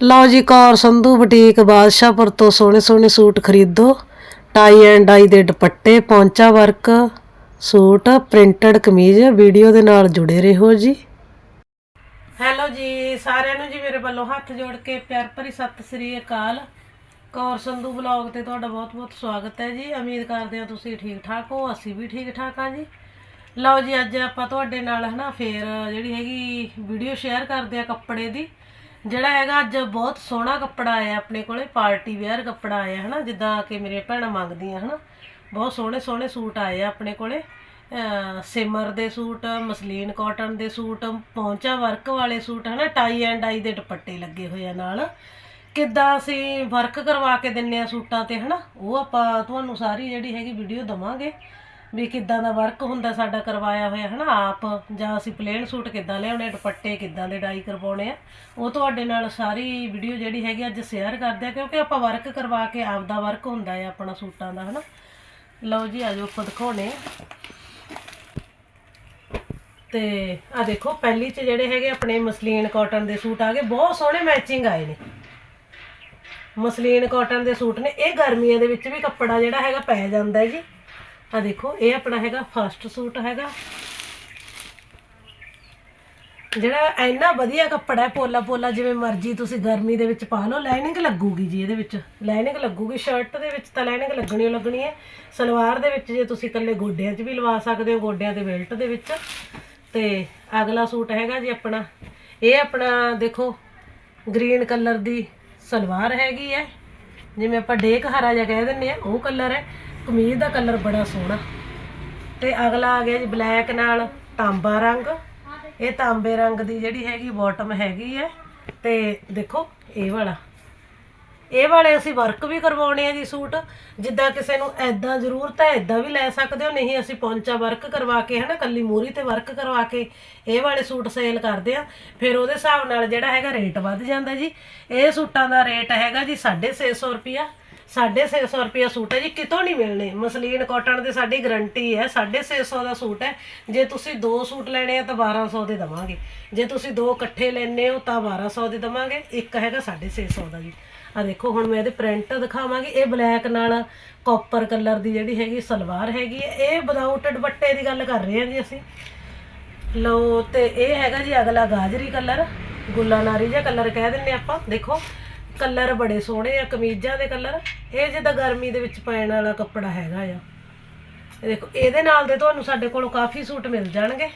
ਲਓ ਜੀ ਕੌਰ ਸੰਧੂ, ਬੁਟੀਕ ਬਾਦਸ਼ਾਹਪੁਰ ਤੋਂ ਸੋਹਣੇ ਸੋਹਣੇ ਸੂਟ ਖਰੀਦੋ। ਟਾਈ ਐਂਡ ਡਾਈ ਦੇ ਦੁਪੱਟੇ, ਪੌਂਚਾ ਵਰਕ, ਸੂਟ, ਪ੍ਰਿੰਟਡ ਕਮੀਜ਼, ਵੀਡੀਓ ਦੇ ਨਾਲ ਜੁੜੇ ਰਹੋ ਜੀ। ਹੈਲੋ ਜੀ, ਸਾਰਿਆਂ ਨੂੰ ਜੀ ਮੇਰੇ ਵੱਲੋਂ ਹੱਥ ਜੋੜ ਕੇ ਪਿਆਰ ਭਰੀ ਸਤਿ ਸ੍ਰੀ ਅਕਾਲ। ਕੌਰ ਸੰਧੂ ਬਲੌਗ ਤੇ ਤੁਹਾਡਾ ਬਹੁਤ-ਬਹੁਤ ਸਵਾਗਤ ਹੈ ਜੀ। ਉਮੀਦ ਕਰਦੇ ਹਾਂ ਤੁਸੀਂ ਠੀਕ ਠਾਕ ਹੋ, ਅਸੀਂ ਵੀ ਠੀਕ ਠਾਕ ਹਾਂ ਜੀ। ਲਓ ਜੀ, ਅੱਜ ਆਪਾਂ ਤੁਹਾਡੇ ਨਾਲ ਹਨਾ ਫੇਰ ਜਿਹੜੀ ਹੈਗੀ ਵੀਡੀਓ ਸ਼ੇਅਰ ਕਰਦੇ ਆ ਕੱਪੜੇ ਦੀ। ਜਿਹੜਾ ਹੈਗਾ ਅੱਜ ਬਹੁਤ ਸੋਹਣਾ ਕੱਪੜਾ ਆਇਆ ਆਪਣੇ ਕੋਲੇ, ਪਾਰਟੀ ਵੇਅਰ ਕੱਪੜਾ ਆਇਆ ਹਨਾ, ਜਿੱਦਾਂ ਕਿ ਮੇਰੇ ਭੈਣਾਂ ਮੰਗਦੀਆਂ ਹਨਾ। ਬਹੁਤ ਸੋਹਣੇ ਸੋਹਣੇ ਸੂਟ ਆਏ ਆ ਆਪਣੇ ਕੋਲੇ। ਸਿਮਰ ਦੇ ਸੂਟ, ਮਸਲੀਨ ਕਾਟਨ ਦੇ ਸੂਟ, ਪੌਂਚਾ ਵਰਕ ਵਾਲੇ ਸੂਟ ਹਨਾ ਟਾਈ ਐਂਡ ਡਾਈ ਦੇ ਦੁਪੱਟੇ ਲੱਗੇ ਹੋਏ ਆ ਨਾਲ। ਕਿੱਦਾਂ ਅਸੀਂ ਵਰਕ ਕਰਵਾ ਕੇ ਦਿੰਨੇ ਆ ਸੂਟਾਂ ਤੇ ਹਨਾ, ਉਹ ਆਪਾਂ ਤੁਹਾਨੂੰ ਸਾਰੀ ਜਿਹੜੀ ਹੈਗੀ ਵੀਡੀਓ ਦਵਾਂਗੇ। ਵੀ ਕਿੱਦਾਂ ਦਾ ਵਰਕ ਹੁੰਦਾ ਸਾਡਾ ਕਰਵਾਇਆ ਹੋਇਆ, ਹਨਾ? ਆਪ ਜਾਂ ਅਸੀਂ ਪਲੇਨ ਸੂਟ ਕਿੱਦਾਂ ਲਿਆਉਣੇ, ਦੁਪੱਟੇ ਕਿੱਦਾਂ ਦੇ ਡਾਈ ਕਰਵਾਉਣੇ ਆ, ਉਹ ਤੁਹਾਡੇ ਨਾਲ ਸਾਰੀ ਵੀਡੀਓ ਜਿਹੜੀ ਹੈਗੀ ਅੱਜ ਸ਼ੇਅਰ ਕਰਦੇ ਆ, ਕਿਉਂਕਿ ਆਪਾਂ ਵਰਕ ਕਰਵਾ ਕੇ ਆਪ ਦਾ ਵਰਕ ਹੁੰਦਾ ਹੈ ਆਪਣਾ ਸੂਟਾਂ ਦਾ, ਹਨਾ? ਲਓ ਜੀ ਆਜੋ ਆਪਾਂ ਦਿਖਾਉਣੇ ਆ। ਤੇ ਆ ਦੇਖੋ, ਪਹਿਲੀ ਚ ਜਿਹੜੇ ਹੈਗੇ ਆਪਣੇ ਮਸਲੀਨ ਕਾਟਨ ਦੇ ਸੂਟ ਆ ਗਏ, ਬਹੁਤ ਸੋਹਣੇ ਮੈਚਿੰਗ ਆਏ ਨੇ। ਮਸਲੀਨ ਕਾਟਨ ਦੇ ਸੂਟ ਨੇ, ਇਹ ਗਰਮੀਆਂ ਦੇ ਵਿੱਚ ਵੀ ਕੱਪੜਾ ਜਿਹੜਾ ਹੈਗਾ ਪੈ ਜਾਂਦਾ ਹੈ ਜੀ। ਆ ਦੇਖੋ, ਇਹ ਆਪਣਾ ਹੈਗਾ ਫਸਟ ਸੂਟ ਹੈਗਾ। ਜਿਹੜਾ ਇੰਨਾ ਵਧੀਆ ਕੱਪੜਾ ਹੈ, ਪੋਲਾ ਪੋਲਾ, ਜਿਵੇਂ ਮਰਜ਼ੀ ਤੁਸੀਂ ਗਰਮੀ ਦੇ ਵਿੱਚ ਪਾ ਲਓ ਲਾਈਨਿੰਗ ਲੱਗੂਗੀ ਜੀ ਇਹਦੇ ਵਿੱਚ। ਲਾਈਨਿੰਗ ਲੱਗੂਗੀ ਸ਼ਰਟ ਦੇ ਵਿੱਚ ਤਾਂ ਲਾਈਨਿੰਗ ਲੱਗਣੀ ਓ ਲੱਗਣੀ ਹੈ। ਸਲਵਾਰ ਦੇ ਵਿੱਚ ਜੇ ਤੁਸੀਂ ਇਕੱਲੇ ਗੋਡਿਆਂ 'ਚ ਵੀ ਲਵਾ ਸਕਦੇ ਹੋ, ਗੋਡਿਆਂ ਦੇ ਬੈਲਟ ਦੇ ਵਿੱਚ। ਤੇ ਅਗਲਾ ਸੂਟ ਹੈਗਾ ਜੀ ਆਪਣਾ। ਇਹ ਆਪਣਾ ਦੇਖੋ ਗ੍ਰੀਨ ਕਲਰ ਦੀ ਸਲਵਾਰ ਹੈਗੀ ਹੈ। ਜਿਵੇਂ ਆਪਾਂ ਡੇਕ ਹਰਾ ਜਿਹਾ ਕਹਿ ਦਿੰਦੇ ਆ ਉਹ ਕਲਰ ਹੈ। ਕਮੀਜ਼ ਦਾ ਕਲਰ ਬੜਾ ਸੋਹਣਾ। ਤੇ ਅਗਲਾ ਆ ਗਿਆ ਜੀ ਬਲੈਕ ਨਾਲ ਤਾਂਬਾ ਰੰਗ। ਇਹ ਤਾਂਬੇ ਰੰਗ ਦੀ ਜਿਹੜੀ ਹੈਗੀ ਬਾਟਮ ਹੈਗੀ ਹੈ। ਤੇ ਦੇਖੋ, ਇਹ ਵਾਲਾ। ਇਹ ਵਾਲੇ ਅਸੀਂ ਵਰਕ ਵੀ ਕਰਵਾਉਣੇ ਆ ਜੀ ਸੂਟ। ਜਿੱਦਾਂ ਕਿਸੇ ਨੂੰ ਐਦਾਂ ਜ਼ਰੂਰਤ ਹੈ ਐਦਾਂ ਵੀ ਲੈ ਸਕਦੇ ਹੋ। ਨਹੀਂ, ਅਸੀਂ ਪੌਂਚਾ ਵਰਕ ਕਰਵਾ ਕੇ ਹਨਾ, ਕੱਲੀ ਮੂਰੀ ਤੇ ਵਰਕ ਕਰਵਾ ਕੇ ਇਹ ਵਾਲੇ ਸੂਟ ਸੇਲ ਕਰਦੇ ਆ। ਫਿਰ ਉਹਦੇ ਹਿਸਾਬ ਨਾਲ ਜਿਹੜਾ ਹੈਗਾ ਰੇਟ ਵੱਧ ਜਾਂਦਾ ਜੀ। ਇਹ ਸੂਟਾਂ ਦਾ ਰੇਟ ਹੈਗਾ ਜੀ 650 ਰੁਪਿਆ 650 ਰੁਪਿਆ ਸੂਟ ਹੈ ਜੀ, ਕਿਤੋਂ ਨਹੀਂ ਮਿਲਣੇ। ਮਸਲੀਨ ਕਾਟਨ ਦੀ ਸਾਡੀ ਗਾਰੰਟੀ ਹੈ 650 ਦਾ ਸੂਟ ਹੈ। ਜੇ ਤੁਸੀਂ ਦੋ ਸੂਟ ਲੈਣੇ ਆ ਤਾਂ 1200 ਦੇ ਦਵਾਂਗੇ। ਜੇ ਤੁਸੀਂ ਦੋ ਇਕੱਠੇ ਲੈਣੇ ਹੋ ਤਾਂ 1200 ਦੇ ਦਵਾਂਗੇ। ਇੱਕ ਹੈਗਾ 650 ਦਾ ਜੀ। ਆ ਦੇਖੋ, ਹੁਣ ਮੈਂ ਇਹਦੇ ਪ੍ਰਿੰਟ ਦਿਖਾਵਾਂਗੀ। ਇਹ ਬਲੈਕ ਨਾਲ ਕਾਪਰ ਕਲਰ ਦੀ ਜਿਹੜੀ ਹੈਗੀ ਸਲਵਾਰ ਹੈਗੀ ਹੈ। ਇਹ ਵਿਦਆਊਟ ਦੁਪੱਟੇ ਦੀ ਗੱਲ ਕਰ ਰਹੇ ਹਾਂ ਜੀ ਅਸੀਂ। ਲਓ, ਤੇ ਇਹ ਹੈਗਾ ਜੀ ਅਗਲਾ ਗਾਜਰੀ ਕਲਰ ਗੁੱਲਾ ਨਾਰੀ ਜਿਹਾ ਕਲਰ ਕਹਿ ਦਿੰਨੇ ਆਪਾਂ। ਦੇਖੋ ਕਲਰ ਬੜੇ ਸੋਹਣੇ ਆ, ਕਮੀਜ਼ਾਂ ਦੇ ਕਲਰ। ਇਹ ਜਿੱਦਾਂ ਗਰਮੀ ਦੇ ਵਿੱਚ ਪੈਣ ਵਾਲਾ ਕੱਪੜਾ ਹੈਗਾ ਆ। ਇਹ ਦੇਖੋ, ਇਹਦੇ ਨਾਲ ਦੇ ਤੁਹਾਨੂੰ ਸਾਡੇ ਕੋਲੋਂ ਕਾਫੀ ਸੂਟ ਮਿਲ ਜਾਣਗੇ।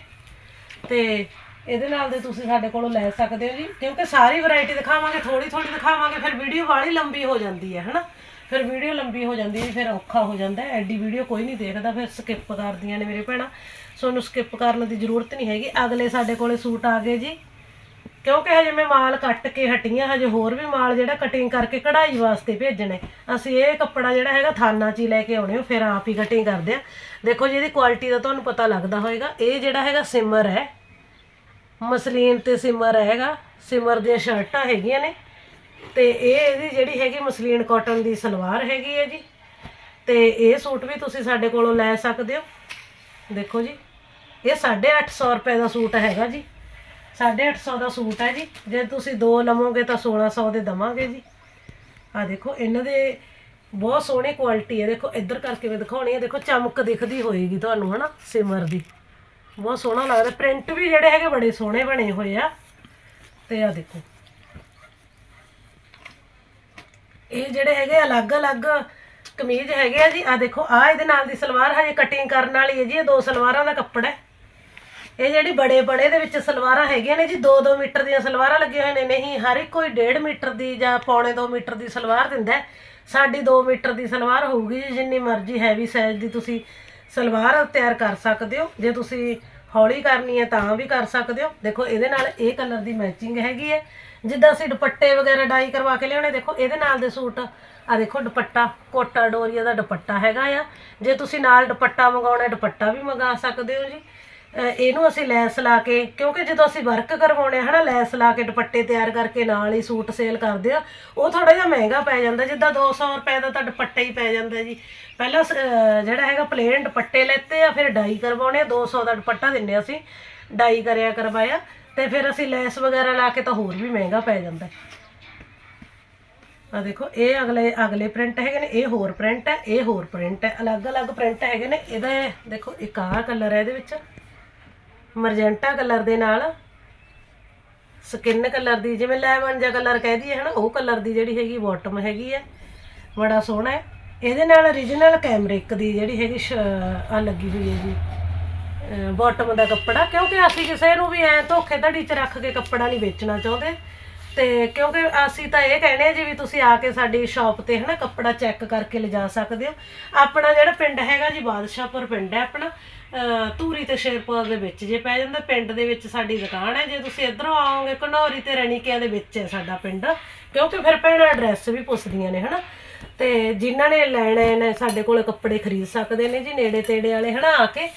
ਤੇ ਇਹਦੇ ਨਾਲ ਦੇ ਤੁਸੀਂ ਸਾਡੇ ਕੋਲੋਂ ਲੈ ਸਕਦੇ ਹੋ ਜੀ। ਕਿਉਂਕਿ ਸਾਰੀ ਵੈਰਾਈਟੀ ਦਿਖਾਵਾਂਗੇ ਥੋੜੀ ਥੋੜੀ ਦਿਖਾਵਾਂਗੇ, ਫਿਰ ਵੀਡੀਓ ਵਾਲੀ ਲੰਬੀ ਹੋ ਜਾਂਦੀ ਹੈ, ਹਨਾ? ਫਿਰ ਵੀਡੀਓ ਲੰਬੀ ਹੋ ਜਾਂਦੀ ਹੈ ਫਿਰ ਔਖਾ ਹੋ ਜਾਂਦਾ ਹੈ। ਐਡੀ ਵੀਡੀਓ ਕੋਈ ਨਹੀਂ ਦੇਖਦਾ, ਫਿਰ ਸਕਿਪ ਕਰਦੀਆਂ ਨੇ ਮੇਰੇ ਭੈਣਾਂ। ਤੁਹਾਨੂੰ ਸਕਿਪ ਕਰਨ ਦੀ ਜ਼ਰੂਰਤ ਨਹੀਂ ਹੈਗੀ। ਅਗਲੇ ਸਾਡੇ ਕੋਲੇ ਸੂਟ ਆ ਗਏ ਜੀ। ਕਿਉਂਕਿ ਹਜੇ ਮੈਂ ਮਾਲ ਕੱਟ ਕੇ ਹਟੀਆਂ, ਹਜੇ ਹੋਰ ਵੀ ਮਾਲ ਜਿਹੜਾ ਕਟਿੰਗ ਕਰਕੇ ਕਢਾਈ ਵਾਸਤੇ ਭੇਜਣੇ ਅਸੀਂ ਇਹ ਕੱਪੜਾ ਜਿਹੜਾ ਹੈਗਾ ਥਾਨਾ 'ਚ ਹੀ ਲੈ ਕੇ ਆਉਣੇ ਹੋ, ਫਿਰ ਆਪ ਹੀ ਕਟਿੰਗ ਕਰਦੇ ਆ ਦੇਖੋ ਜੀ, ਇਹਦੀ ਕੁਆਲਿਟੀ ਦਾ ਤੁਹਾਨੂੰ ਪਤਾ ਲੱਗਦਾ ਹੋਏਗਾ, ਇਹ ਜਿਹੜਾ ਹੈਗਾ ਸਿਮਰ ਹੈ। ਮਸਲੀਨ ਤੇ ਸਿਮਰ ਹੈਗਾ ਸਿਮਰ ਦੀਆਂ ਸ਼ਰਟਾਂ ਹੈਗੀਆਂ ਨੇ। ਤੇ ਇਹ ਇਹਦੀ ਜਿਹੜੀ ਹੈਗੀ ਮਸਲੀਨ ਕਾਟਨ ਦੀ ਸਲਵਾਰ ਹੈਗੀ ਹੈ ਜੀ। ਤੇ ਇਹ ਸੂਟ ਵੀ ਤੁਸੀਂ ਸਾਡੇ ਕੋਲੋਂ ਲੈ ਸਕਦੇ ਹੋ। ਦੇਖੋ ਜੀ, ਇਹ 850 ਰੁਪਏ ਦਾ ਸੂਟ ਹੈਗਾ ਜੀ। 850 ਦਾ ਸੂਟ ਹੈ ਜੀ। ਜੇ ਤੁਸੀਂ ਦੋ ਲਵੋਗੇ ਤਾਂ 1600 ਦੇ ਦਵਾਂਗੇ ਜੀ। ਆ ਦੇਖੋ, ਇਹਨਾਂ ਦੇ ਬਹੁਤ ਸੋਹਣੀ ਕੁਆਲਿਟੀ ਹੈ। ਦੇਖੋ, ਇੱਧਰ ਕਰਕੇ ਮੈਂ ਦਿਖਾਉਣੀ ਹੈ। ਦੇਖੋ, ਚਮਕ ਦਿਖਦੀ ਹੋਏਗੀ ਤੁਹਾਨੂੰ, ਹਨਾ, ਸਿਮਰ ਦੀ। ਬਹੁਤ ਸੋਹਣਾ ਲੱਗਦਾ। ਪ੍ਰਿੰਟ ਵੀ ਜਿਹੜੇ ਹੈਗੇ ਬੜੇ ਸੋਹਣੇ ਬਣੇ ਹੋਏ ਆ। ਤੇ ਆ ਦੇਖੋ। ਇਹ ਜਿਹੜੇ ਹੈਗੇ ਅਲੱਗ-ਅਲੱਗ ਕਮੀਜ਼ ਹੈਗੇ ਆ ਜੀ। ਆ ਦੇਖੋ ਆ ਇਹਦੇ ਨਾਲ ਦੀ ਸਲਵਾਰ ਹਜੇ ਕਟਿੰਗ ਕਰਨ ਵਾਲੀ ਹੈ ਜੀ। ਇਹ ਦੋ ਸਲਵਾਰਾਂ ਦਾ ਕੱਪੜਾ ਹੈ। ਇਹ ਜਿਹੜੀ ਬੜੇ ਬੜੇ ਦੇ ਵਿੱਚ ਸਲਵਾਰਾਂ ਹੈਗੀਆਂ ਨੇ ਜੀ 2-2 ਮੀਟਰ ਦੀਆਂ ਸਲਵਾਰਾਂ ਲੱਗੀਆਂ ਹੋਈਆਂ ਨੇ, ਨਹੀਂ, ਹਰ ਇੱਕ ਕੋਈ 1.5 ਮੀਟਰ ਦੀ ਜਾਂ ਪੌਣੇ 2 ਮੀਟਰ ਦੀ ਸਲਵਾਰ ਦਿੰਦਾ ਸਾਡੀ 2 ਮੀਟਰ ਦੀ ਸਲਵਾਰ ਹੋਊਗੀ ਜੀ, ਜਿੰਨੀ ਮਰਜ਼ੀ ਹੈਵੀ ਸਾਈਜ਼ ਦੀ ਤੁਸੀਂ ਸਲਵਾਰ ਤਿਆਰ ਕਰ ਸਕਦੇ ਹੋ। ਜੇ ਤੁਸੀਂ ਹੌਲੀ ਕਰਨੀ ਹੈ ਤਾਂ ਵੀ ਕਰ ਸਕਦੇ ਹੋ। ਦੇਖੋ, ਇਹਦੇ ਨਾਲ ਇਹ ਕਲਰ ਦੀ ਮੈਚਿੰਗ ਹੈਗੀ ਹੈ। ਜਿੱਦਾਂ ਅਸੀਂ ਦੁਪੱਟੇ ਵਗੈਰਾ ਡਾਈ ਕਰਵਾ ਕੇ ਲਿਆਉਣੇ, ਦੇਖੋ, ਇਹਦੇ ਨਾਲ ਦੇ ਸੂਟ ਆ ਦੇਖੋ, ਦੁਪੱਟਾ, ਕੋਟਾ ਡੋਰੀਆ ਦਾ ਦੁਪੱਟਾ ਹੈਗਾ ਆ। ਜੇ ਤੁਸੀਂ ਨਾਲ ਦੁਪੱਟਾ ਮੰਗਾਉਣਾ ਦੁਪੱਟਾ ਵੀ ਮੰਗਾ ਸਕਦੇ ਹੋ ਜੀ। ਇਹਨੂੰ ਅਸੀਂ ਲੈਸ ਲਾ ਕੇ ਕਿਉਂਕਿ ਜਦੋਂ ਅਸੀਂ ਵਰਕ ਕਰਵਾਉਣੇ ਆ, ਹਨਾ ਲੈਸ ਲਾ ਕੇ ਦੁਪੱਟੇ ਤਿਆਰ ਕਰਕੇ ਨਾਲ ਹੀ ਸੂਟ ਸੇਲ ਕਰਦੇ ਆ ਉਹ ਥੋੜਾ ਜਿਹਾ ਮਹਿੰਗਾ ਪੈ ਜਾਂਦਾ ਜਿੱਦਾਂ 200 ਰੁਪਏ ਦਾ ਤਾਂ ਦੁਪੱਟਾ ਹੀ ਪੈ ਜਾਂਦਾ ਜੀ। ਪਹਿਲਾਂ ਸ- ਜਿਹੜਾ ਹੈਗਾ ਪਲੇਨ ਦੁਪੱਟੇ ਲੈਤੇ ਆ ਫਿਰ ਡਾਈ ਕਰਵਾਉਣੇ ਆ 200 ਦਾ ਦੁਪੱਟਾ ਦਿੰਨੇ ਆ ਅਸੀਂ ਡਾਈ ਕਰਿਆ ਕਰਵਾਇਆ ਤੇ ਫਿਰ ਅਸੀਂ ਲੈਸ ਵਗੈਰਾ ਲਾ ਕੇ ਤਾਂ ਹੋਰ ਵੀ ਮਹਿੰਗਾ ਪੈ ਜਾਂਦਾ। ਆ ਦੇਖੋ ਇਹ ਅਗਲੇ ਅਗਲੇ ਪ੍ਰਿੰਟ ਹੈਗੇ ਨੇ ਇਹ ਹੋਰ ਪ੍ਰਿੰਟ ਹੈ ਇਹ ਹੋਰ ਪ੍ਰਿੰਟ ਹੈ ਅਲੱਗ-ਅਲੱਗ ਪ੍ਰਿੰਟ ਹੈਗੇ ਨੇ ਇਹਦਾ ਦੇਖੋ ਇੱਕ ਆਹ ਕਲਰ ਹੈ ਇਹਦੇ ਵਿੱਚ। ਮਰਜੈਂਟਾ ਕਲਰ ਦੇ ਨਾਲ, ਸਕਿਨ ਕਲਰ ਦੀ, ਜਿਵੇਂ ਲੈਮਨ ਜਿਹਾ ਕਲਰ ਕਹਿ ਦਈਏ ਹਨਾ, ਉਹ ਕਲਰ ਦੀ ਜਿਹੜੀ ਹੈਗੀ ਬਾਟਮ ਹੈਗੀ ਹੈ, ਬੜਾ ਸੋਹਣਾ ਹੈ। ਇਹਦੇ ਨਾਲ origignal ਕੈਮਰਿਕ ਦੀ ਜਿਹੜੀ ਹੈਗੀ ਆ ਲੱਗੀ ਹੋਈ ਹੈ ਜੀ। ਬਾਟਮ ਦਾ ਕੱਪੜਾ, ਕਿਉਂਕਿ ਅਸੀਂ ਕਿਸੇ ਨੂੰ ਵੀ ਐ ਧੋਖੇਧੜੀ ਚ ਰੱਖ ਕੇ ਕੱਪੜਾ ਨਹੀਂ ਵੇਚਣਾ ਚਾਹੁੰਦੇ। ਤੇ ਕਿਉਂਕਿ ਅਸੀਂ ਤਾਂ ਇਹ ਕਹਿੰਦੇ ਆ ਜੀ ਵੀ ਤੁਸੀਂ ਆ ਕੇ ਸਾਡੀ ਸ਼ਾਪ ਤੇ ਹਨਾ ਕੱਪੜਾ ਚੈੱਕ ਕਰਕੇ ਲਿਜਾ ਸਕਦੇ ਹੋ। ਆਪਣਾ ਜਿਹੜਾ ਪਿੰਡ ਹੈਗਾ ਜੀ, ਬਾਦਸ਼ਾਹਪੁਰ ਪਿੰਡ ਹੈ ਆਪਣਾ। ਧੂਰੀ ਤੇ ਸ਼ੇਰਪੁਰ ਦੇ ਵਿੱਚ, ਜੇ ਪੈ ਜਾਂਦਾ ਪਿੰਡ ਦੇ ਵਿੱਚ ਸਾਡੀ ਦੁਕਾਨ ਹੈ, ਜੇ ਤੁਸੀਂ ਇਧਰੋਂ ਆਓਗੇ, ਘਨੌਰੀ ਤੇ ਰਣੀਕਿਆਂ ਦੇ ਵਿੱਚ ਹੈ ਸਾਡਾ ਪਿੰਡ, ਕਿਉਂਕਿ ਫਿਰ ਭੈਣਾਂ ਐਡਰੈਸ ਵੀ ਪੁੱਛਦੀਆਂ ਨੇ, ਹਨਾ? ਤੇ ਜਿਨ੍ਹਾਂ ਨੇ ਲੈਣੇ ਨੇ ਸਾਡੇ ਕੋਲ ਕੱਪੜੇ ਖਰੀਦ ਸਕਦੇ ਨੇ ਜੀ, ਨੇੜੇ ਤੇੜੇ ਵਾਲੇ, ਹਨਾ, ਆ ਕੇ।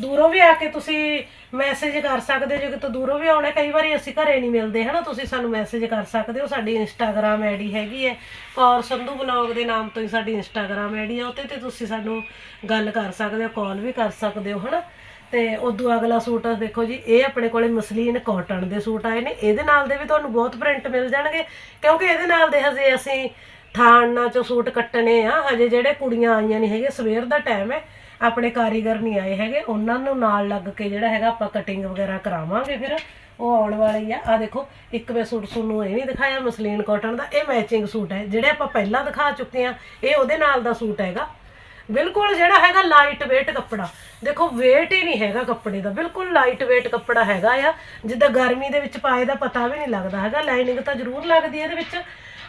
ਦੂਰੋਂ ਵੀ ਆ ਕੇ ਤੁਸੀਂ ਮੈਸੇਜ ਕਰ ਸਕਦੇ ਹੋ, ਜੇ ਕਿਤੋਂ ਦੂਰੋਂ ਵੀ ਆਉਣਾ, ਕਈ ਵਾਰੀ ਅਸੀਂ ਘਰੇ ਨਹੀਂ ਮਿਲਦੇ, ਹਨਾ? ਤੁਸੀਂ ਸਾਨੂੰ ਮੈਸੇਜ ਕਰ ਸਕਦੇ ਹੋ, ਸਾਡੀ ਇੰਸਟਾਗ੍ਰam ਆਈਡੀ ਹੈਗੀ ਹੈ। ਔਰ ਸੰਧੂ ਬਲੌਗ ਦੇ ਨਾਮ ਤੋਂ ਹੀ ਸਾਡੀ ਇੰਸਟਾਗ੍ਰam ਆਈਡੀ ਹੈ ਉੱਤੇ ਤੇ ਤੁਸੀਂ ਸਾਨੂੰ ਗੱਲ ਕਰ ਸਕਦੇ ਹੋ ਕਾਲ ਵੀ ਕਰ ਸਕਦੇ ਹੋ, ਹਨਾ? ਤੇ ਉਦੋਂ ਅਗਲਾ ਸੂਟ ਦੇਖੋ ਜੀ, ਇਹ ਆਪਣੇ ਕੋਲੇ ਮਸਲੀਨ ਕਾਟਨ ਦੇ ਸੂਟ ਆਏ ਨੇ, ਇਹਦੇ ਨਾਲ ਦੇ ਵੀ ਤੁਹਾਨੂੰ ਬਹੁਤ ਪ੍ਰਿੰਟ ਮਿਲ ਜਾਣਗੇ, ਕਿਉਂਕਿ ਇਹਦੇ ਨਾਲ ਦੇ ਹਜੇ ਅਸੀਂ ਥਾਣਾ ਚੋਂ ਸੂਟ ਕੱਟਣੇ ਆ, ਹਜੇ ਜਿਹੜੇ ਕੁੜੀਆਂ ਆਈਆਂ ਨਹੀਂ ਹੈਗੇ ਸਵੇਰ ਦਾ ਟਾਈਮ ਹੈ ਆਪਣੇ ਕਾਰੀਗਰ ਨਹੀਂ ਆਏ ਹੈਗੇ, ਉਹਨਾਂ ਨੂੰ ਨਾਲ ਲੱਗ ਕੇ ਜਿਹੜਾ ਹੈਗਾ ਆਪਾਂ ਕਟਿੰਗ ਵਗੈਰਾ ਕਰਾਵਾਂਗੇ ਫਿਰ। ਉਹ ਆਉਣ ਵਾਲੇ ਹੀ ਆ। ਆ ਦੇਖੋ, ਇੱਕ ਵੇ ਸੂਟ ਤੁਹਾਨੂੰ ਇਹ ਨਹੀਂ ਦਿਖਾਇਆ, ਮਸਲੀਨ ਕਾਟਨ ਦਾ। ਇਹ ਮੈਚਿੰਗ ਸੂਟ ਹੈ। ਜਿਹੜੇ ਆਪਾਂ ਪਹਿਲਾਂ ਦਿਖਾ ਚੁੱਕੇ ਆ ਇਹ ਉਹਦੇ ਨਾਲ ਦਾ ਸੂਟ ਹੈਗਾ। ਬਿਲਕੁਲ ਜਿਹੜਾ ਹੈਗਾ ਲਾਈਟ weight ਕੱਪੜਾ। ਦੇਖੋ, weight ਹੀ ਨਹੀਂ ਹੈਗਾ ਕੱਪੜੇ ਦਾ। ਬਿਲਕੁਲ ਲਾਈਟ weight ਕੱਪੜਾ ਹੈਗਾ ਆ। ਜਿੱਦਾਂ ਗਰਮੀ ਦੇ ਵਿੱਚ ਪਾਏ ਦਾ ਪਤਾ ਵੀ ਨਹੀਂ ਲੱਗਦਾ ਹੈਗਾ। ਲਾਈਨਿੰਗ ਤਾਂ ਜ਼ਰੂਰ ਲੱਗਦੀ ਹੈ ਇਹਦੇ ਵਿੱਚ।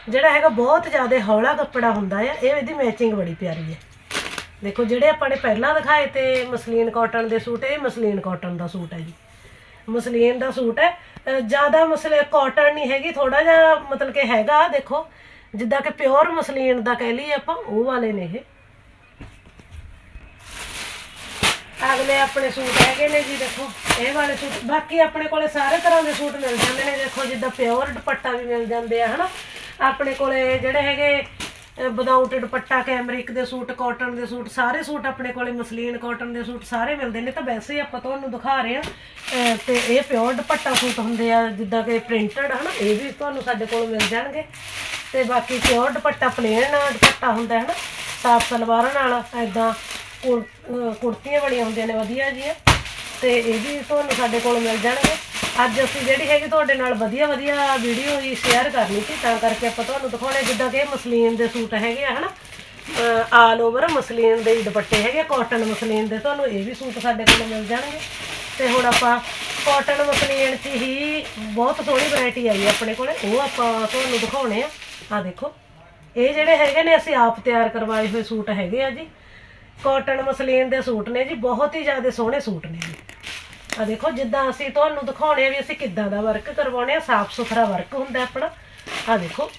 ਜਿਹੜਾ ਹੈਗਾ ਬਹੁਤ ਜ਼ਿਆਦਾ ਹੌਲਾ ਕੱਪੜਾ ਹੁੰਦਾ ਆ। ਇਹ ਇਹਦੀ ਮੈਚਿੰਗ ਬੜੀ ਪਿਆਰੀ ਹੈ। ਦੇਖੋ, ਜਿਹੜੇ ਆਪਾਂ ਨੇ ਪਹਿਲਾਂ ਦਿਖਾਏ ਤੇ ਮਸਲੀਨ ਕਾਟਨ ਦੇ ਸੂਟ, ਇਹ ਮਸਲੀਨ ਕਾਟਨ ਦਾ ਸੂਟ ਹੈ ਜੀ। ਮਸਲੀਨ ਦਾ ਸੂਟ ਹੈ। ਜ਼ਿਆਦਾ ਮਸਲੇ ਕਾਟਨ ਨਹੀਂ ਹੈਗੀ ਥੋੜਾ ਜਿਹਾ ਮਤਲਬ ਕਿ ਹੈਗਾ, ਦੇਖੋ, ਜਿੱਦਾਂ ਕਿ ਪਿਓਰ ਮਸਲੀਨ ਦਾ ਕਹਿ ਲਈਏ ਆਪਾਂ, ਉਹ ਵਾਲੇ ਨੇ ਇਹ। ਅਗਲੇ ਆਪਣੇ ਸੂਟ ਹੈਗੇ ਨੇ ਜੀ, ਦੇਖੋ, ਇਹ ਵਾਲੇ ਸੂਟ। ਬਾਕੀ ਆਪਣੇ ਕੋਲੇ ਸਾਰੇ ਤਰ੍ਹਾਂ ਦੇ ਸੂਟ ਮਿਲ ਜਾਂਦੇ ਨੇ, ਦੇਖੋ, ਜਿੱਦਾਂ ਪਿਓਰ ਦੁਪੱਟਾ ਵੀ ਮਿਲ ਜਾਂਦੇ ਆ, ਹਨਾ। ਆਪਣੇ ਕੋਲੇ ਜਿਹੜੇ ਹੈਗੇ ਵਿਦਆਊਟ ਦੁਪੱਟਾ ਕੈਮਰਿਕ ਦੇ ਸੂਟ ਕਾਟਨ ਦੇ ਸੂਟ, ਸਾਰੇ ਸੂਟ ਆਪਣੇ ਕੋਲੇ ਮਸਲੀਨ ਕਾਟਨ ਦੇ ਸੂਟ ਸਾਰੇ ਮਿਲਦੇ ਨੇ। ਤਾਂ ਵੈਸੇ ਹੀ ਆਪਾਂ ਤੁਹਾਨੂੰ ਦਿਖਾ ਰਹੇ ਆ ਤੇ ਇਹ ਪਿਓਰ ਦੁਪੱਟਾ ਸੂਟ ਹੁੰਦੇ ਆ, ਜਿੱਦਾਂ ਕਿ ਪ੍ਰਿੰਟਡ ਹਨਾ, ਇਹ ਵੀ ਤੁਹਾਨੂੰ ਸਾਡੇ ਕੋਲ ਮਿਲ ਜਾਣਗੇ। ਤੇ ਬਾਕੀ ਪਿਓਰ ਦੁਪੱਟਾ ਪਲੇਨ ਦੁਪੱਟਾ ਹੁੰਦਾ ਹੈ ਹਨਾ ਸਾਫ਼ ਸਲਵਾਰਾਂ ਨਾਲ ਐਦਾਂ ਕੁੜਤੀਆਂ ਬਣੀਆਂ ਹੁੰਦੀਆਂ ਨੇ, ਵਧੀਆ ਜੀਆਂ ਤੇ ਇਹ ਵੀ ਤੁਹਾਨੂੰ ਸਾਡੇ ਕੋਲ ਮਿਲ ਜਾਣਗੇ। ਅੱਜ ਅਸੀਂ ਜਿਹੜੀ ਹੈਗੀ ਤੁਹਾਡੇ ਨਾਲ ਵਧੀਆ ਵਧੀਆ ਵੀਡੀਓ ਹੀ ਸ਼ੇਅਰ ਕਰਨੀ ਸੀ, ਤਾਂ ਕਰਕੇ ਆਪਾਂ ਤੁਹਾਨੂੰ ਦਿਖਾਉਣੇ ਜਿੱਦਾਂ ਕਿ ਇਹ ਮਸਲੀਨ ਦੇ ਸੂਟ ਹੈਗੇ ਆ, ਹਨਾ? ਆਲ ਓਵਰ ਮਸਲੀਨ ਦੇ ਦੁਪੱਟੇ ਹੈਗੇ ਕਾਟਨ ਮਸਲੀਨ ਦੇ। ਤੁਹਾਨੂੰ ਇਹ ਵੀ ਸੂਟ ਸਾਡੇ ਕੋਲ ਮਿਲ ਜਾਣਗੇ। ਤੇ ਹੁਣ ਆਪਾਂ ਕਾਟਨ ਮਸਲੀਨ 'ਚ ਹੀ ਬਹੁਤ ਸੋਹਣੀ ਵੈਰਾਈਟੀ ਆਈ ਆਪਣੇ ਕੋਲੇ। ਉਹ ਆਪਾਂ ਤੁਹਾਨੂੰ ਦਿਖਾਉਣੇ ਆ। ਆ ਦੇਖੋ। ਇਹ ਜਿਹੜੇ ਹੈਗੇ ਨੇ, ਅਸੀਂ ਆਪ ਤਿਆਰ ਕਰਵਾਏ ਹੋਏ ਸੂਟ ਹੈਗੇ ਆ ਜੀ। ਕਾਟਨ ਮਸਲੀਨ ਦੇ ਸੂਟ ਨੇ ਜੀ, ਬਹੁਤ ਹੀ ਜ਼ਿਆਦਾ ਸੋਹਣੇ ਸੂਟ ਨੇ ਜੀ। ਆ ਦੇਖੋ, ਜਿੱਦਾਂ ਅਸੀਂ ਤੁਹਾਨੂੰ ਦਿਖਾਉਣੇ ਆ ਵੀ ਅਸੀਂ ਕਿੱਦਾਂ ਦਾ ਵਰਕ ਕਰਵਾਉਣੇ ਆ, ਸਾਫ਼ ਸੁਥਰਾ ਵਰਕ ਹੁੰਦਾ ਆਪਣਾ। ਆ ਦੇਖੋ